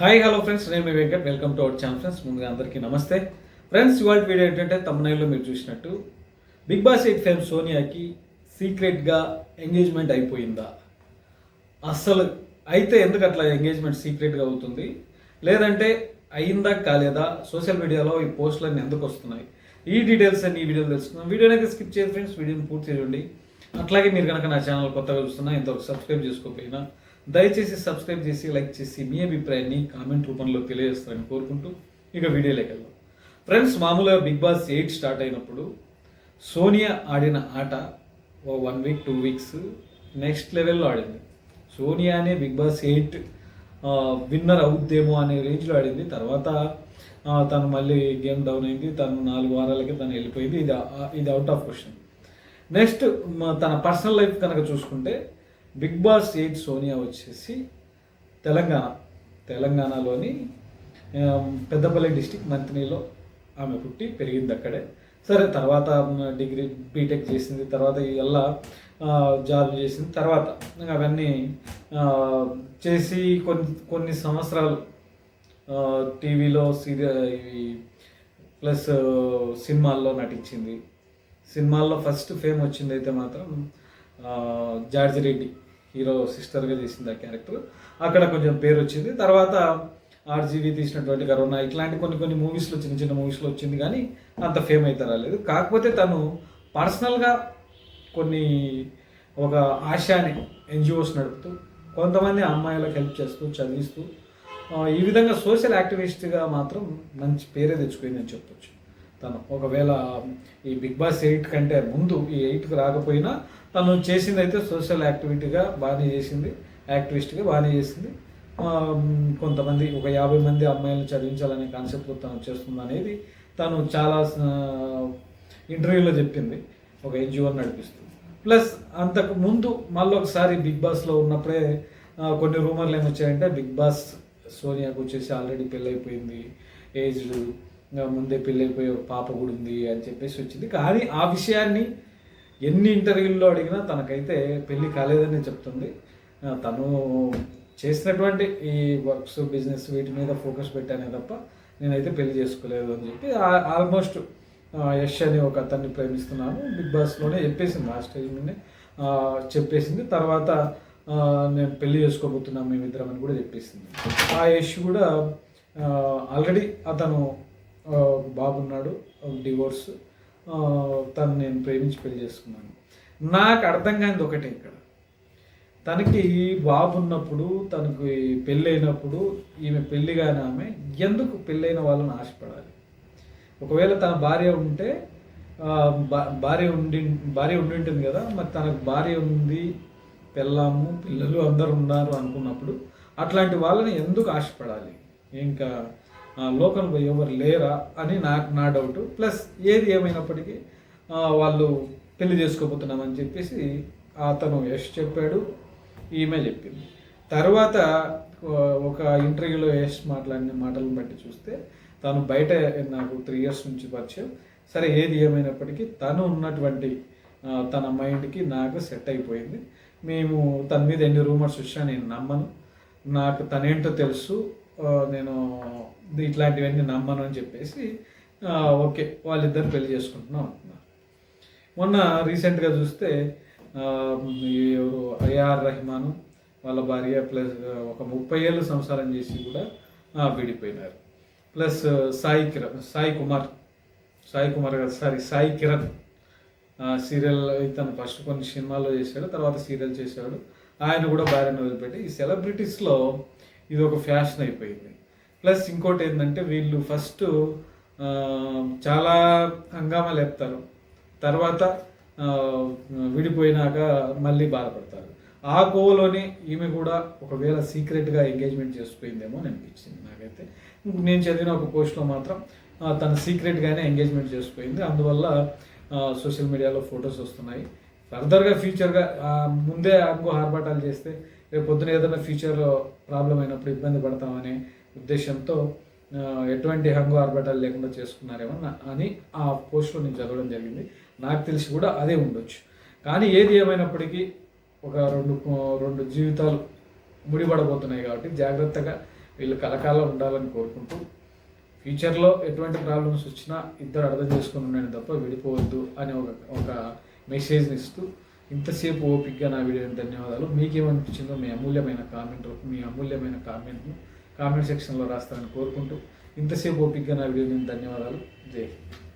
Hi hello friends నేను మీ Venkat. Welcome to our channel friends ముందుగా అందరికీ నమస్తే. ఫ్రెండ్స్ ఇవాళ వీడియో ఏంటంటే తమిళనాడులో మీరు చూసినట్టు బిగ్ బాస్ ఎయిట్ ఫేమ్ సోనియాకి సీక్రెట్గా ఎంగేజ్మెంట్ అయిపోయిందా? అస్సలు అయితే ఎందుకు అట్లా ఎంగేజ్మెంట్ సీక్రెట్గా అవుతుంది? లేదంటే అయిందా కాలేదా? సోషల్ మీడియాలో ఈ పోస్టులన్నీ ఎందుకు వస్తున్నాయి? ఈ డీటెయిల్స్ అన్ని ఈ వీడియోలో తెలుసుకుందాం. వీడియోని అయితే స్కిప్ చేయండి ఫ్రెండ్స్ వీడియోని పూర్తి చేయండి. అట్లాగే మీరు కనుక నా ఛానల్ కొత్తగా చూస్తున్నా ఇంతవరకు సబ్స్క్రైబ్ చేసుకోకపోయినా దయచేసి సబ్స్క్రైబ్ చేసి లైక్ చేసి మీ అభిప్రాయాన్ని కామెంట్ రూపంలో తెలియజేస్తారని కోరుకుంటూ ఇక వీడియోలోకి వెళ్దాం ఫ్రెండ్స్ మామూలుగా బిగ్ బాస్ ఎయిట్ స్టార్ట్ అయినప్పుడు సోనియా ఆడిన ఆట ఓ one week two weeks next లెవెల్లో ఆడింది. సోనియానే బిగ్ బాస్ ఎయిట్ విన్నర్ అవుద్దేమో అనే రేంజ్లో ఆడింది. తర్వాత తను మళ్ళీ గేమ్ డౌన్ అయింది. తను నాలుగు వారాలకి తను వెళ్ళిపోయింది. ఇది ఇది అవుట్ ఆఫ్ క్వశ్చన్ నెక్స్ట్ తన పర్సనల్ లైఫ్ కనుక చూసుకుంటే బిగ్ బాస్ ఎయిట్ సోనియా వచ్చేసి తెలంగాణ తెలంగాణలోని పెద్దపల్లి డిస్టిక్ మంత్రిలో ఆమె పుట్టి పెరిగింది అక్కడే. సరే తర్వాత డిగ్రీ బీటెక్ చేసింది తర్వాత ఇలా జాబ్ చేసింది తర్వాత అవన్నీ చేసి కొన్ని కొన్ని సంవత్సరాలు టీవీలో సీరియల్ ఇవి ప్లస్ సినిమాల్లో నటించింది. సినిమాల్లో ఫస్ట్ ఫేమ్ వచ్చింది అయితే మాత్రం జార్జి రెడ్డి హీరో సిస్టర్గా చేసింది ఆ క్యారెక్టర్. అక్కడ కొంచెం పేరు వచ్చింది. తర్వాత ఆర్జీవి తీసినటువంటి కరోనా ఇట్లాంటి కొన్ని కొన్ని మూవీస్లో చిన్న చిన్న మూవీస్లో వచ్చింది కానీ అంత ఫేమ్ అయితే రాలేదు. కాకపోతే తను పర్సనల్గా కొన్ని ఒక ఆశాని ఎన్జిఓస్ నడుపుతూ కొంతమంది అమ్మాయిలకు హెల్ప్ చేస్తూ చదివిస్తూ ఈ విధంగా సోషల్ యాక్టివిస్ట్గా మాత్రం మంచి పేరే తెచ్చుకోయిందని చెప్పొచ్చు. తను. ఒకవేళ ఈ బిగ్ బాస్ ఎయిట్ కంటే ముందు ఈ ఎయిట్కి రాకపోయినా తను చేసింది అయితే సోషల్ యాక్టివిటీగా బాగానే చేసింది. యాక్టివిస్ట్గా బాగానే చేసింది. కొంతమంది ఒక యాభై మంది అమ్మాయిలను చదివించాలనే కాన్సెప్ట్ తను చేస్తుంది అనేది తను చాలా ఇంటర్వ్యూలో చెప్పింది. ఒక ఎన్జిఓ నడిపిస్తుంది. ప్లస్ అంతకు ముందు మళ్ళీ ఒకసారి బిగ్ బాస్లో ఉన్నప్పుడే కొన్ని రూమర్లు ఏమొచ్చాయంటే బిగ్ బాస్ సోనియాకు వచ్చేసి ఆల్రెడీ పెళ్ళైపోయింది. ఏజ్డ్ ముందే పెళ్ళైపోయి ఒక పాప కూడా ఉంది అని చెప్పేసి వచ్చింది. కానీ ఆ విషయాన్ని ఎన్ని ఇంటర్వ్యూల్లో అడిగినా తనకైతే పెళ్ళి కాలేదని చెప్తుంది. తను చేసినటువంటి ఈ వర్క్స్ బిజినెస్ వీటి మీద ఫోకస్ పెట్టానే తప్ప నేనైతే పెళ్ళి చేసుకోలేదు అని చెప్పి ఆల్మోస్ట్ యష్ అని ఒక అతన్ని ప్రేమిస్తున్నాను. బిగ్ బాస్లోనే చెప్పేసింది ఆ స్టేజ్ చెప్పేసింది. తర్వాత నేను పెళ్ళి చేసుకోబోతున్నాను మేమిద్దరం అని కూడా చెప్పేసింది. ఆ యష్ కూడా ఆల్రెడీ అతను బాబున్నాడు డివోర్స్. తను నేను ప్రేమించి పెళ్ళి చేసుకున్నాను. నాకు అర్థం కానిది ఒకటే ఇక్కడ. తనకి బాబు ఉన్నప్పుడు తనకి పెళ్ళైనప్పుడు ఈమె పెళ్ళి కాని ఆమె ఎందుకు పెళ్ళైన వాళ్ళని ఆశపడాలి? ఒకవేళ తన భార్య ఉంటే భార్య ఉండి భార్య ఉండి ఉంటుంది కదా మరి తనకు భార్య ఉంది పెళ్ళాము పిల్లలు అందరు ఉన్నారు అనుకున్నప్పుడు అట్లాంటి వాళ్ళని ఎందుకు ఆశపడాలి? ఇంకా లోకంలో ఎవరు లేరా అని నా నా డౌట్ ప్లస్ ఏది ఏమైనప్పటికీ వాళ్ళు పెళ్ళి చేసుకోబోతున్నామని చెప్పేసి అతను యష్ చెప్పాడు ఈమె చెప్పింది. తర్వాత ఒక ఇంటర్వ్యూలో యష్ మాట్లాడిన మాటలను బట్టి చూస్తే తను బయట నాకు త్రీ ఇయర్స్ నుంచి పరిచయం. సరే ఏది ఏమైనప్పటికీ తను ఉన్నటువంటి తన మైండ్కి నాకు సెట్ అయిపోయింది. మేము తన మీద ఎన్ని రూమర్స్ వచ్చా నేను నమ్మను. నాకు తనేంటో తెలుసు నేను ఇట్లాంటివన్నీ నమ్మను అని చెప్పేసి ఓకే వాళ్ళిద్దరు పెళ్ళి చేసుకుంటున్నాం అంటున్నారు. మొన్న రీసెంట్గా చూస్తే ఎవరు ఐఆర్ రెహమాన్ వాళ్ళ భార్య ప్లస్ ఒక ముప్పై ఏళ్ళు సంసారం చేసి కూడా విడిపోయినారు. Plus Sai Kiran Sai Kumar Sai Kumar garu sorry Sai Kiran serial ఇతను ఫస్ట్ కొన్ని సినిమాల్లో చేశాడు తర్వాత సీరియల్ చేశాడు ఆయన కూడా భార్యను వదిలిపెట్టి ఈ సెలబ్రిటీస్లో ఇది ఒక ఫ్యాషన్ అయిపోయింది. ప్లస్ ఇంకోటి ఏంటంటే వీళ్ళు ఫస్ట్ చాలా హంగామాలు ఎప్తారు తర్వాత విడిపోయినాక మళ్ళీ బాధపడతారు. ఆ కోవలోనే ఈమె కూడా ఒకవేళ సీక్రెట్గా ఎంగేజ్మెంట్ చేసిపోయిందేమో అని అనిపించింది నాకైతే. నేను చదివిన ఒక పోస్ట్లో మాత్రం తను సీక్రెట్గానే ఎంగేజ్మెంట్ చేసిపోయింది అందువల్ల సోషల్ మీడియాలో ఫొటోస్ వస్తున్నాయి. ఫర్దర్గా ఫ్యూచర్గా ముందే అంగు ఆర్భాటాలు చేస్తే రేపు పొద్దున ఏదైనా ఫ్యూచర్లో ప్రాబ్లం అయినప్పుడు ఇబ్బంది పడతామనే ఉద్దేశంతో ఎటువంటి హంగు ఆర్భాటాలు లేకుండా చేసుకున్నారేమో అని ఆ పోస్ట్లో నేను చదవడం జరిగింది. నాకు తెలిసి కూడా అదే ఉండొచ్చు. కానీ ఏది ఏమైనప్పటికీ ఒక రెండు రెండు జీవితాలు ముడిపడబోతున్నాయి కాబట్టి జాగ్రత్తగా వీళ్ళు కలకాలం ఉండాలని కోరుకుంటూ ఫ్యూచర్లో ఎటువంటి ప్రాబ్లమ్స్ వచ్చినా ఇద్దరు అర్థం చేసుకుని ఉండండి తప్ప విడిపోవద్దు అని ఒక ఒక మెసేజ్ని ఇస్తూ ఇంతసేపు ఓపిక్గా నా వీడియోని ధన్యవాదాలు. మీకేమనిపించిందో మీ అమూల్యమైన కామెంట్ మీ అమూల్యమైన కామెంట్ను కామెంట్ సెక్షన్లో రాస్తారని కోరుకుంటూ ఇంతసేపు ఓపిక్గా నా వీడియోని ధన్యవాదాలు. జై హింద్.